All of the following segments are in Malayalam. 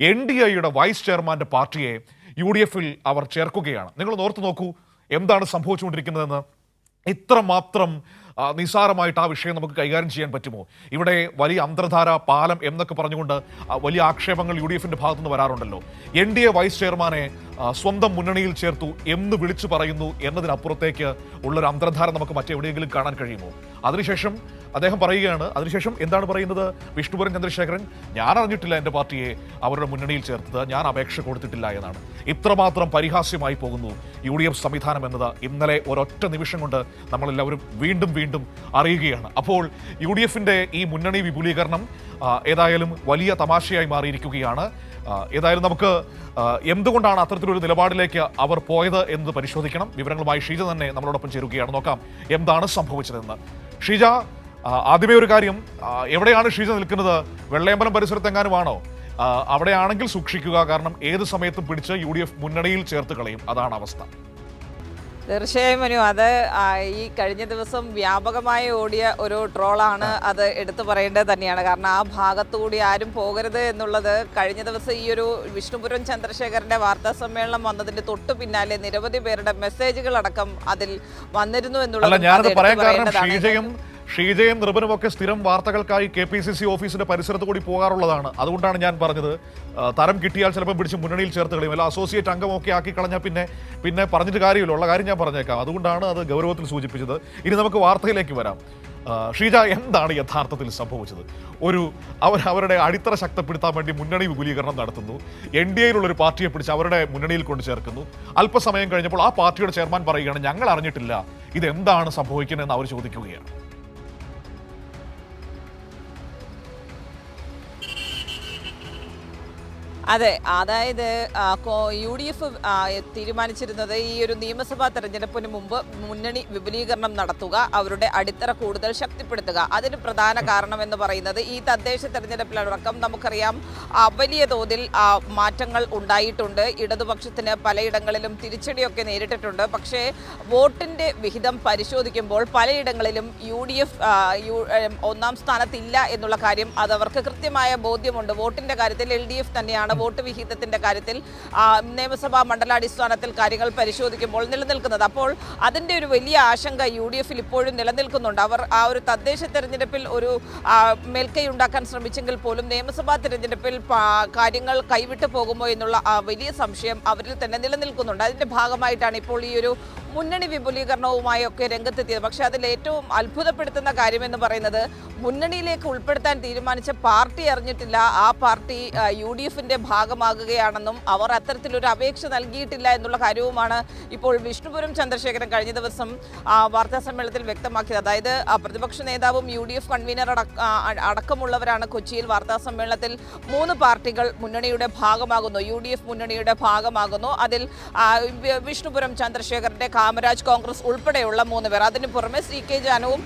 എൻ ഡി എയുടെ വൈസ് ചെയർമാന്റെ പാർട്ടിയെ യു ഡി എഫിൽ അവർ ചേർക്കുകയാണ്. നിങ്ങൾ ഓർത്ത് നോക്കൂ എന്താണ് സംഭവിച്ചുകൊണ്ടിരിക്കുന്നതെന്ന്. ഇത്രമാത്രം നിസാരമായിട്ട് ആ വിഷയം നമുക്ക് കൈകാര്യം ചെയ്യാൻ പറ്റുമോ? ഇവിടെ വലിയ അന്തർധാര പാലം എന്നൊക്കെ പറഞ്ഞുകൊണ്ട് വലിയ ആക്ഷേപങ്ങൾ യു ഡി എഫിന്റെ ഭാഗത്തുനിന്ന് വരാറുണ്ടല്ലോ. എൻ ഡി എ വൈസ് ചെയർമാനെ സ്വന്തം മുന്നണിയിൽ ചേർത്തു എന്ന് വിളിച്ചു പറയുന്നു എന്നതിനപ്പുറത്തേക്ക് ഉള്ളൊരു അന്തർധാര നമുക്ക് മറ്റെവിടെയെങ്കിലും കാണാൻ കഴിയുമോ? അതിനുശേഷം അദ്ദേഹം പറയുകയാണ് അതിനുശേഷം എന്താണ് പറയുന്നത്? വിഷ്ണുപുരൻ ചന്ദ്രശേഖരൻ ഞാൻ അറിഞ്ഞിട്ടില്ല എന്റെ പാർട്ടിയെ അവരുടെ മുന്നണിയിൽ ചേർത്തത്. ഞാൻ അപേക്ഷ കൊടുത്തിട്ടില്ല എന്നാണ്. ഇത്രമാത്രം പരിഹാസ്യമായി പോകുന്നു യു ഡി എഫ് സംവിധാനം എന്നത്. ഇന്നലെ ഒരൊറ്റ നിമിഷം കൊണ്ട് നമ്മളെല്ലാവരും വീണ്ടും വീണ്ടും അറിയുകയാണ്. അപ്പോൾ യു ഡി എഫിന്റെ ഈ മുന്നണി വിപുലീകരണം ഏതായാലും വലിയ തമാശയായി മാറിയിരിക്കുകയാണ്. ഏതായാലും നമുക്ക് എന്തുകൊണ്ടാണ് അത്തരത്തിലൊരു നിലപാടിലേക്ക് അവർ പോയത് എന്ന് പരിശോധിക്കണം. വിവരങ്ങളുമായി ഷീജ തന്നെ നമ്മളോടൊപ്പം ചേരുകയാണ്. നോക്കാം എന്താണ് സംഭവിച്ചതെന്ന്. ഷീജ ആദ്യമേ ഒരു കാര്യം എവിടെയാണ് ഷീജ നിൽക്കുന്നത്? വെള്ളയമ്പലം പരിസരത്തെങ്ങാനുമാണോ? ആണോ അവിടെയാണെങ്കിൽ സൂക്ഷിക്കുക കാരണം ഏത് സമയത്തും പിടിച്ച് യു ഡി എഫ് മുന്നണിയിൽ ചേർത്ത് കളയും. അതാണ് അവസ്ഥ. തീർച്ചയായും മനു അത് ഈ കഴിഞ്ഞ ദിവസം വ്യാപകമായി ഓടിയ ഒരു ട്രോളാണ് അത് എടുത്തു പറയേണ്ടത് തന്നെയാണ്. കാരണം ആ ഭാഗത്തുകൂടി ആരും പോകരുത് എന്നുള്ളത് കഴിഞ്ഞ ദിവസം ഈ ഒരു വിഷ്ണുപുരം ചന്ദ്രശേഖരന്റെ വാർത്താ സമ്മേളനം വന്നതിന്റെ തൊട്ടു പിന്നാലെ നിരവധി പേരുടെ മെസ്സേജുകൾ അടക്കം അതിൽ വന്നിരുന്നു എന്നുള്ളത് ഷീജയും നിർബനുമൊക്കെ സ്ഥിരം വാർത്തകൾക്കായി കെ പി സി സി ഓഫീസിന്റെ പരിസരത്ത് കൂടി പോകാറുള്ളതാണ്. അതുകൊണ്ടാണ് ഞാൻ പറഞ്ഞത് തരം കിട്ടിയാൽ ചിലപ്പോൾ പിടിച്ച് മുന്നണിയിൽ ചേർത്ത് കളയും. അല്ല അസോസിയേറ്റ് അംഗമൊക്കെ ആക്കി കളഞ്ഞാൽ പിന്നെ പിന്നെ പറഞ്ഞിട്ട് കാര്യമില്ല. ഉള്ള കാര്യം ഞാൻ പറഞ്ഞേക്കാം. അതുകൊണ്ടാണ് അത് ഗൗരവത്തിൽ സൂചിപ്പിച്ചത്. ഇനി നമുക്ക് വാർത്തയിലേക്ക് വരാം. ഷീജ എന്താണ് യഥാർത്ഥത്തിൽ സംഭവിച്ചത്? ഒരു അവർ അവരുടെ അടിത്തറ ശക്തപ്പെടുത്താൻ വേണ്ടി മുന്നണി വിപുലീകരണം നടത്തുന്നു. എൻ ഡി എയിലുള്ള ഒരു പാർട്ടിയെ പിടിച്ച് അവരുടെ മുന്നണിയിൽ കൊണ്ട് ചേർക്കുന്നു. അല്പസമയം കഴിഞ്ഞപ്പോൾ ആ പാർട്ടിയുടെ ചെയർമാൻ പറയുകയാണ് ഞങ്ങൾ അറിഞ്ഞിട്ടില്ല. ഇതെന്താണ് സംഭവിക്കുന്നതെന്ന് അവർ ചോദിക്കുകയാണ്. അതെ അതായത് യു ഡി എഫ് തീരുമാനിച്ചിരുന്നത് ഈ ഒരു നിയമസഭാ തെരഞ്ഞെടുപ്പിന് മുമ്പ് മുന്നണി വിപുലീകരണം നടത്തുക അവരുടെ അടിത്തറ കൂടുതൽ ശക്തിപ്പെടുത്തുക. അതിന് പ്രധാന കാരണം എന്ന് പറയുന്നത് ഈ തദ്ദേശ തെരഞ്ഞെടുപ്പിലടക്കം നമുക്കറിയാം വലിയ തോതിൽ മാറ്റങ്ങൾ ഉണ്ടായിട്ടുണ്ട്. ഇടതുപക്ഷത്തിന് പലയിടങ്ങളിലും തിരിച്ചടിയൊക്കെ നേരിട്ടിട്ടുണ്ട്. പക്ഷേ വോട്ടിന്റെ വിഹിതം പരിശോധിക്കുമ്പോൾ പലയിടങ്ങളിലും യു ഡി എഫ് ഒന്നാം സ്ഥാനത്തില്ല എന്നുള്ള കാര്യം അതവർക്ക് കൃത്യമായ ബോധ്യമുണ്ട്. വോട്ടിന്റെ കാര്യത്തിൽ എൽ ഡി എഫ് തന്നെയാണ് വോട്ട് വിഹിതത്തിന്റെ കാര്യത്തിൽ നിയമസഭാ മണ്ഡലാടിസ്ഥാനത്തിൽ കാര്യങ്ങൾ പരിശോധിക്കുമ്പോൾ നിലനിൽക്കുന്നത്. അപ്പോൾ അതിന്റെ ഒരു വലിയ ആശങ്ക യു ഡി എഫിൽ ഇപ്പോഴും നിലനിൽക്കുന്നുണ്ട്. അവർ ആ ഒരു തദ്ദേശ തെരഞ്ഞെടുപ്പിൽ ഒരു മേൽക്കൈ ഉണ്ടാക്കാൻ ശ്രമിച്ചെങ്കിൽ പോലും നിയമസഭാ തെരഞ്ഞെടുപ്പിൽ കാര്യങ്ങൾ കൈവിട്ടു പോകുമോ എന്നുള്ള വലിയ സംശയം അവരിൽ തന്നെ നിലനിൽക്കുന്നുണ്ട്. അതിന്റെ ഭാഗമായിട്ടാണ് ഇപ്പോൾ ഈ ഒരു മുന്നണി വിപുലീകരണവുമായി ഒക്കെ രംഗത്തെത്തിയത്. പക്ഷേ അതിൽ ഏറ്റവും അത്ഭുതപ്പെടുത്തുന്ന കാര്യമെന്ന് പറയുന്നത് മുന്നണിയിലേക്ക് ഉൾപ്പെടുത്താൻ തീരുമാനിച്ച പാർട്ടി അറിഞ്ഞിട്ടില്ല. ആ പാർട്ടി യു ഡി എഫിന്റെ ഭാഗമാകുകയാണെന്നും അവർ അത്തരത്തിലൊരു അപേക്ഷ നൽകിയിട്ടില്ല എന്നുള്ള കാര്യവുമാണ് ഇപ്പോൾ വിഷ്ണുപുരം ചന്ദ്രശേഖരൻ കഴിഞ്ഞ ദിവസം വാർത്താ സമ്മേളനത്തിൽ വ്യക്തമാക്കിയത്. അതായത് പ്രതിപക്ഷ നേതാവും യു ഡി എഫ് കൺവീനർ അടക്ക- അടക്കമുള്ളവരാണ് കൊച്ചിയിൽ വാർത്താ സമ്മേളനത്തിൽ മൂന്ന് പാർട്ടികൾ മുന്നണിയുടെ ഭാഗമാകുന്നു. യു ഡി എഫ് മുന്നണിയുടെ ഭാഗമാകുന്നു. അതിൽ വിഷ്ണുപുരം ചന്ദ്രശേഖരന്റെ കാമരാജ് കോൺഗ്രസ് ഉൾപ്പെടെയുള്ള മൂന്ന് പേർ. അതിന് പുറമെ സി കെ ജാനുവും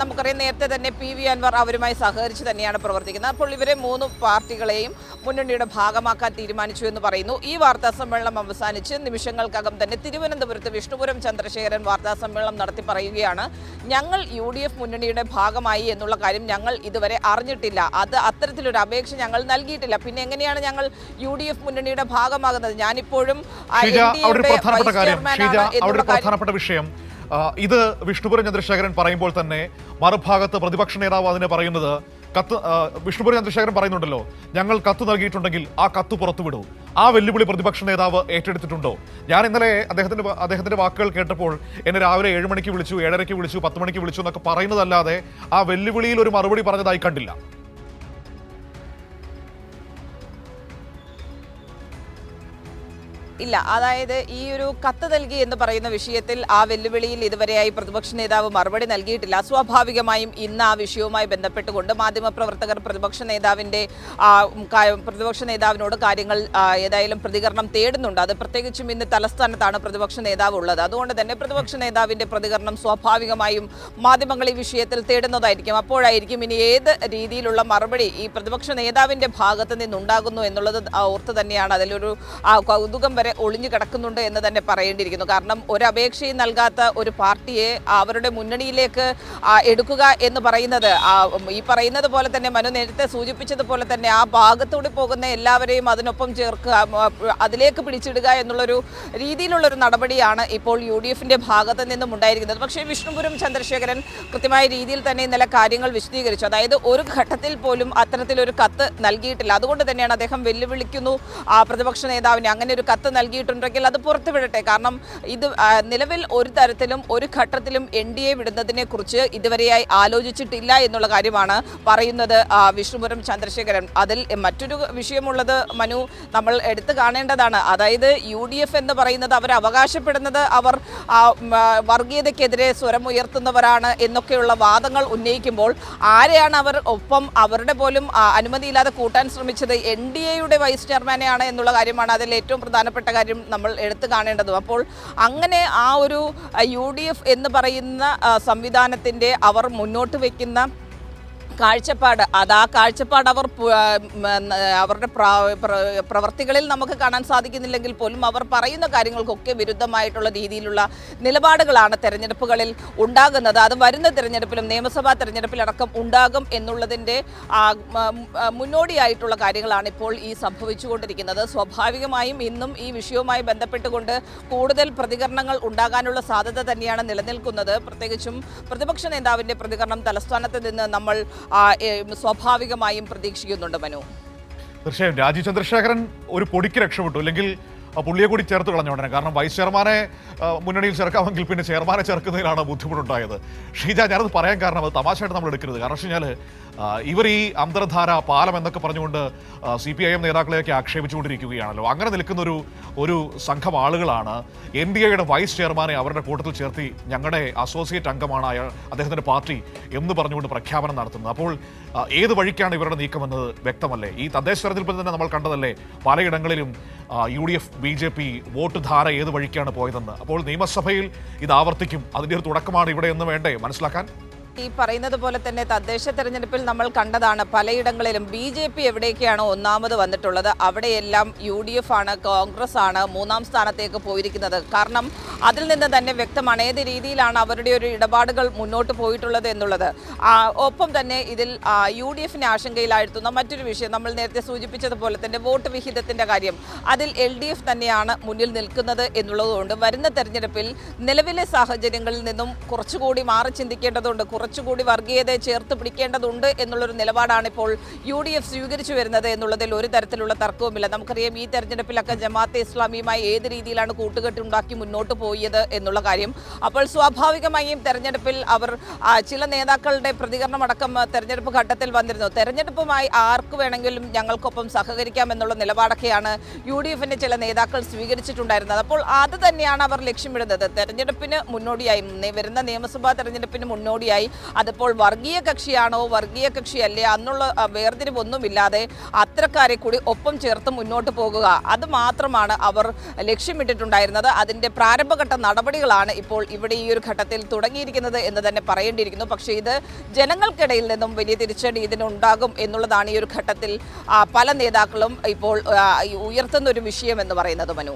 നമുക്കറിയാം നേരത്തെ തന്നെ പി വി അൻവർ അവരുമായി സഹകരിച്ച് തന്നെയാണ് പ്രവർത്തിക്കുന്നത്. അപ്പോൾ ഇവരെ മൂന്ന് പാർട്ടികളെയും മുന്നണിയുടെ ഭാഗമാക്കാൻ തീരുമാനിച്ചു എന്ന് പറയുന്നു. ഈ വാർത്താ സമ്മേളനം അവസാനിച്ച് നിമിഷങ്ങൾക്കകം തന്നെ തിരുവനന്തപുരത്ത് വിഷ്ണുപുരം ചന്ദ്രശേഖരൻ വാർത്താ സമ്മേളനം നടത്തി പറയുകയാണ് ഞങ്ങൾ യു ഡി എഫ് മുന്നണിയുടെ ഭാഗമായി എന്നുള്ള കാര്യം ഞങ്ങൾ ഇതുവരെ അറിഞ്ഞിട്ടില്ല. അത് അത്തരത്തിലൊരു അപേക്ഷ ഞങ്ങൾ നൽകിയിട്ടില്ല. പിന്നെ എങ്ങനെയാണ് ഞങ്ങൾ യു ഡി എഫ് മുന്നണിയുടെ ഭാഗമാകുന്നത്? ഞാനിപ്പോഴും ഐ ഡി എഫ് വൈസ് ചെയർമാനാണ് ഷീജ അവിടെ ഒരു പ്രധാനപ്പെട്ട വിഷയം ഇത് വിഷ്ണുപുരം ചന്ദ്രശേഖരൻ പറയുമ്പോൾ തന്നെ മറുഭാഗത്ത് പ്രതിപക്ഷ നേതാവ് അതിനെ പറയുന്നത് കത്ത് വിഷ്ണുപുരം ചന്ദ്രശേഖരൻ പറയുന്നുണ്ടല്ലോ ഞങ്ങൾ കത്ത് നൽകിയിട്ടുണ്ടെങ്കിൽ ആ കത്ത് പുറത്തുവിടൂ. ആ വെല്ലുവിളി പ്രതിപക്ഷ നേതാവ് ഏറ്റെടുത്തിട്ടുണ്ടോ? ഞാൻ ഇന്നലെ അദ്ദേഹത്തിന്റെ അദ്ദേഹത്തിന്റെ വാക്കുകൾ കേട്ടപ്പോൾ എന്നെ രാവിലെ ഏഴ് മണിക്ക് വിളിച്ചു ഏഴരയ്ക്ക് വിളിച്ചു പത്ത് മണിക്ക് വിളിച്ചു എന്നൊക്കെ പറയുന്നതല്ലാതെ ആ വെല്ലുവിളിയിൽ ഒരു മറുപടി പറഞ്ഞതായി കണ്ടില്ല. ഇല്ല. അതായത് ഈ ഒരു കത്ത് നൽകി എന്ന് പറയുന്ന വിഷയത്തിൽ ആ വെല്ലുവിളിയിൽ ഇതുവരെയായി പ്രതിപക്ഷ നേതാവ് മറുപടി നൽകിയിട്ടില്ല. സ്വാഭാവികമായും ഇന്ന് ആ വിഷയവുമായി ബന്ധപ്പെട്ടുകൊണ്ട് മാധ്യമപ്രവർത്തകർ പ്രതിപക്ഷ കാ- പ്രതിപക്ഷ നേതാവിനോട് കാര്യങ്ങൾ ഏതായാലും പ്രതികരണം തേടുന്നുണ്ട്. അത് പ്രത്യേകിച്ചും ഇന്ന് തലസ്ഥാനത്താണ് പ്രതിപക്ഷ നേതാവ് ഉള്ളത്. അതുകൊണ്ട് തന്നെ പ്രതിപക്ഷ നേതാവിന്റെ പ്രതികരണം സ്വാഭാവികമായും മാധ്യമങ്ങൾ ഈ വിഷയത്തിൽ തേടുന്നതായിരിക്കും. അപ്പോഴായിരിക്കും ഇനി ഏത് രീതിയിലുള്ള മറുപടി ഈ പ്രതിപക്ഷ നേതാവിന്റെ ഭാഗത്ത് നിന്നുണ്ടാകുന്നു എന്നുള്ളത് ഓർത്ത് തന്നെയാണ് അതിലൊരു കൗതുകം വരെ ഒളിഞ്ഞു കിടക്കുന്നുണ്ട് എന്ന് തന്നെ പറയേണ്ടിയിരിക്കുന്നു. കാരണം ഒരു അപേക്ഷയും നൽകാത്ത ഒരു പാർട്ടിയെ അവരുടെ മുന്നണിയിലേക്ക് എടുക്കുക എന്ന് പറയുന്നത് ഈ പറയുന്നത് പോലെ തന്നെ മനു നേരത്തെ സൂചിപ്പിച്ചതുപോലെ തന്നെ ആ ഭാഗത്തൂടെ പോകുന്ന എല്ലാവരെയും അതിനൊപ്പം ചേർക്കുക അതിലേക്ക് പിടിച്ചിടുക എന്നുള്ളൊരു രീതിയിലുള്ളൊരു നടപടിയാണ് ഇപ്പോൾ യു ഡി എഫിന്റെ ഭാഗത്ത് നിന്നും ഉണ്ടായിരിക്കുന്നത്. പക്ഷേ വിഷ്ണുപുരം ചന്ദ്രശേഖരൻ കൃത്യമായ രീതിയിൽ തന്നെ ഇന്നലെ കാര്യങ്ങൾ വിശദീകരിച്ചു. അതായത് ഒരു ഘട്ടത്തിൽ പോലും അത്തരത്തിലൊരു കത്ത് നൽകിയിട്ടില്ല. അതുകൊണ്ട് തന്നെയാണ് അദ്ദേഹം വെല്ലുവിളിക്കുന്നു പ്രതിപക്ഷ നേതാവിനെ. അങ്ങനെ ഒരു കത്ത് നൽകിയിട്ടുണ്ടെങ്കിൽ അത് പുറത്തുവിടട്ടെ. കാരണം ഇത് നിലവിൽ ഒരു തരത്തിലും ഒരു ഘട്ടത്തിലും എൻ ഡി എ വിടുന്നതിനെ കുറിച്ച് ഇതുവരെയായി ആലോചിച്ചിട്ടില്ല എന്നുള്ള കാര്യമാണ് പറയുന്നത് വിഷ്ണുപുരം ചന്ദ്രശേഖരൻ. അതിൽ മറ്റൊരു വിഷയമുള്ളത് മനു നമ്മൾ എടുത്തു കാണേണ്ടതാണ്. അതായത് യു ഡി എഫ് എന്ന് പറയുന്നത് അവർ അവകാശപ്പെടുന്നത് അവർ വർഗീയതയ്ക്കെതിരെ സ്വരം ഉയർത്തുന്നവരാണ് എന്നൊക്കെയുള്ള വാദങ്ങൾ ഉന്നയിക്കുമ്പോൾ ആരെയാണ് അവർ ഒപ്പം അവരുടെ പോലും അനുമതിയില്ലാതെ കൂട്ടാൻ ശ്രമിച്ചത്? എൻ ഡി എയുടെ വൈസ് ചെയർമാനെയാണ് എന്നുള്ള കാര്യമാണ് അതിൽ ഏറ്റവും പ്രധാനപ്പെട്ട കാര്യം നമ്മൾ എടുത്തു കാണേണ്ടതും. അപ്പോൾ അങ്ങനെ ആ ഒരു യു എന്ന് പറയുന്ന സംവിധാനത്തിന്റെ അവർ മുന്നോട്ട് വയ്ക്കുന്ന കാഴ്ചപ്പാട്. അത് ആ കാഴ്ചപ്പാട് അവർ അവരുടെ പ്ര- പ്ര- പ്രവർത്തികളിൽ നമുക്ക് കാണാൻ സാധിക്കുന്നില്ലെങ്കിൽ പോലും അവർ പറയുന്ന കാര്യങ്ങൾക്കൊക്കെ വിരുദ്ധമായിട്ടുള്ള രീതിയിലുള്ള നിലപാടുകളാണ് തെരഞ്ഞെടുപ്പുകളിൽ ഉണ്ടാകുന്നത്. അത് വരുന്ന തെരഞ്ഞെടുപ്പിലും നിയമസഭാ തെരഞ്ഞെടുപ്പിലടക്കം ഉണ്ടാകും എന്നുള്ളതിന്റെ മുന്നോടിയായിട്ടുള്ള കാര്യങ്ങളാണ് ഇപ്പോൾ ഈ സംഭവിച്ചുകൊണ്ടിരിക്കുന്നത്. സ്വാഭാവികമായും ഇന്നും ഈ വിഷയവുമായി ബന്ധപ്പെട്ടുകൊണ്ട് കൂടുതൽ പ്രതികരണങ്ങൾ ഉണ്ടാകാനുള്ള സാധ്യത തന്നെയാണ് നിലനിൽക്കുന്നത്. പ്രത്യേകിച്ചും പ്രതിപക്ഷ നേതാവിന്റെ പ്രതികരണം തലസ്ഥാനത്ത് നിന്ന് നമ്മൾ സ്വാഭാവികമായും പ്രതീക്ഷിക്കുന്നുണ്ട് മനു. തീർച്ചയായും രാജീവ് ചന്ദ്രശേഖരൻ ഒരു പൊടിക്ക് രക്ഷപ്പെട്ടു. അല്ലെങ്കിൽ പുള്ളിയെ കൂടി ചേർത്ത് കളഞ്ഞ ഉടനെ. കാരണം വൈസ് ചെയർമാനെ മുന്നണിയിൽ ചേർക്കാമെങ്കിൽ പിന്നെ ചെയർമാനെ ചേർക്കുന്നതിലാണ് ബുദ്ധിമുട്ടുണ്ടായത്. ഷീജ ഞാനത് പറയാൻ കാരണം അത് തമാശയായിട്ട് നമ്മൾ എടുക്കരുത്. കാരണം വെച്ച് കഴിഞ്ഞാൽ ഇവർ ഈ അന്തർധാര പാലം എന്നൊക്കെ പറഞ്ഞുകൊണ്ട് സി പി ഐ എം നേതാക്കളെയൊക്കെ ആക്ഷേപിച്ചുകൊണ്ടിരിക്കുകയാണല്ലോ. അങ്ങനെ നിൽക്കുന്ന ഒരു ഒരു സംഘം ആളുകളാണ് എൻ ഡി എയുടെ വൈസ് ചെയർമാനെ അവരുടെ കൂട്ടത്തിൽ ചേർത്തി ഞങ്ങളുടെ അസോസിയേറ്റ് അംഗമാണ് അയാൾ അദ്ദേഹത്തിന്റെ പാർട്ടി എന്ന് പറഞ്ഞുകൊണ്ട് പ്രഖ്യാപനം നടത്തുന്നത്. അപ്പോൾ ഏത് വഴിക്കാണ് ഇവരുടെ നീക്കമെന്നത് വ്യക്തമല്ലേ? ഈ തദ്ദേശ തെരഞ്ഞെടുപ്പിൽ തന്നെ നമ്മൾ കണ്ടതല്ലേ പലയിടങ്ങളിലും U D F B J P vote ധാര ഏത് വഴിക്കാണ് പോയതെന്ന്. അപ്പോൾ നിയമസഭയിൽ ഇത് ആവർത്തിക്കും. അതിന്റെ ഒരു തുടക്കമാണ് ഇവിടെ എന്ന് വേണ്ടേ? മനസ്സിലാക്കാൻ? ഈ പറയുന്നത് പോലെ തന്നെ തദ്ദേശ തെരഞ്ഞെടുപ്പിൽ നമ്മൾ കണ്ടതാണ് പലയിടങ്ങളിലും ബി ജെ പി എവിടേക്കാണോ ഒന്നാമത് വന്നിട്ടുള്ളത്. അവിടെയെല്ലാം യു ഡി എഫ് ആണ് കോൺഗ്രസ് ആണ് മൂന്നാം സ്ഥാനത്തേക്ക് പോയിരിക്കുന്നത്. കാരണം അതിൽ നിന്ന് തന്നെ വ്യക്തമാണ് ഏത് രീതിയിലാണ് അവരുടെ ഒരു ഇടപാടുകൾ മുന്നോട്ട് പോയിട്ടുള്ളത് എന്നുള്ളത്. ഒപ്പം തന്നെ ഇതിൽ യു ഡി എഫിനെ ആശങ്കയിലാഴ്ത്തുന്ന മറ്റൊരു വിഷയം നമ്മൾ നേരത്തെ സൂചിപ്പിച്ചതുപോലെ തന്നെ വോട്ട് വിഹിതത്തിന്റെ കാര്യം. അതിൽ എൽ ഡി എഫ് തന്നെയാണ് മുന്നിൽ നിൽക്കുന്നത് എന്നുള്ളതുകൊണ്ട് വരുന്ന തെരഞ്ഞെടുപ്പിൽ നിലവിലെ സാഹചര്യങ്ങളിൽ നിന്നും കുറച്ചുകൂടി മാറി ചിന്തിക്കേണ്ടതുണ്ട്. കുറച്ചുകൂടി വർഗീയതയെ ചേർത്ത് പിടിക്കേണ്ടതുണ്ട് എന്നുള്ളൊരു നിലപാടാണ് ഇപ്പോൾ യു ഡി എഫ് സ്വീകരിച്ചു വരുന്നത് എന്നുള്ളതിൽ ഒരു തരത്തിലുള്ള തർക്കവുമില്ല. നമുക്കറിയാം ഈ തെരഞ്ഞെടുപ്പിലൊക്കെ ജമാഅത്തെ ഇസ്ലാമിയുമായി ഏത് രീതിയിലാണ് കൂട്ടുകെട്ടുണ്ടാക്കി മുന്നോട്ട് പോയത് എന്നുള്ള കാര്യം. അപ്പോൾ സ്വാഭാവികമായും തെരഞ്ഞെടുപ്പിൽ അവർ ചില നേതാക്കളുടെ പ്രതികരണമടക്കം തെരഞ്ഞെടുപ്പ് ഘട്ടത്തിൽ വന്നിരുന്നു. തെരഞ്ഞെടുപ്പുമായി ആർക്ക് വേണമെങ്കിലും ഞങ്ങൾക്കൊപ്പം സഹകരിക്കാം എന്നുള്ള നിലപാടൊക്കെയാണ് യു ഡി എഫിന്റെ ചില നേതാക്കൾ സ്വീകരിച്ചിട്ടുണ്ടായിരുന്നത്. അപ്പോൾ അത് തന്നെയാണ് അവർ ലക്ഷ്യമിടുന്നത്. തെരഞ്ഞെടുപ്പിന് മുന്നോടിയായി വരുന്ന നിയമസഭാ തെരഞ്ഞെടുപ്പിന് മുന്നോടിയായി അതിപ്പോൾ വർഗീയ കക്ഷിയാണോ വർഗീയ കക്ഷി അല്ലേ അന്നുള്ള വേർതിരിവൊന്നുമില്ലാതെ അത്തരക്കാരെ കൂടി ഒപ്പം ചേർത്ത് മുന്നോട്ട് പോകുക. അത് മാത്രമാണ് അവർ ലക്ഷ്യമിട്ടിട്ടുണ്ടായിരുന്നത്. അതിന്റെ പ്രാരംഭഘട്ട നടപടികളാണ് ഇപ്പോൾ ഇവിടെ ഈ ഒരു ഘട്ടത്തിൽ തുടങ്ങിയിരിക്കുന്നത് എന്ന് തന്നെ പറയേണ്ടിയിരിക്കുന്നു. പക്ഷേ ഇത് ജനങ്ങൾക്കിടയിൽ നിന്നും വലിയ തിരിച്ചടി ഇതിനുണ്ടാകും എന്നുള്ളതാണ് ഈ ഒരു ഘട്ടത്തിൽ പല നേതാക്കളും ഇപ്പോൾ ഉയർത്തുന്ന ഒരു വിഷയം എന്ന് പറയുന്നത് മനു.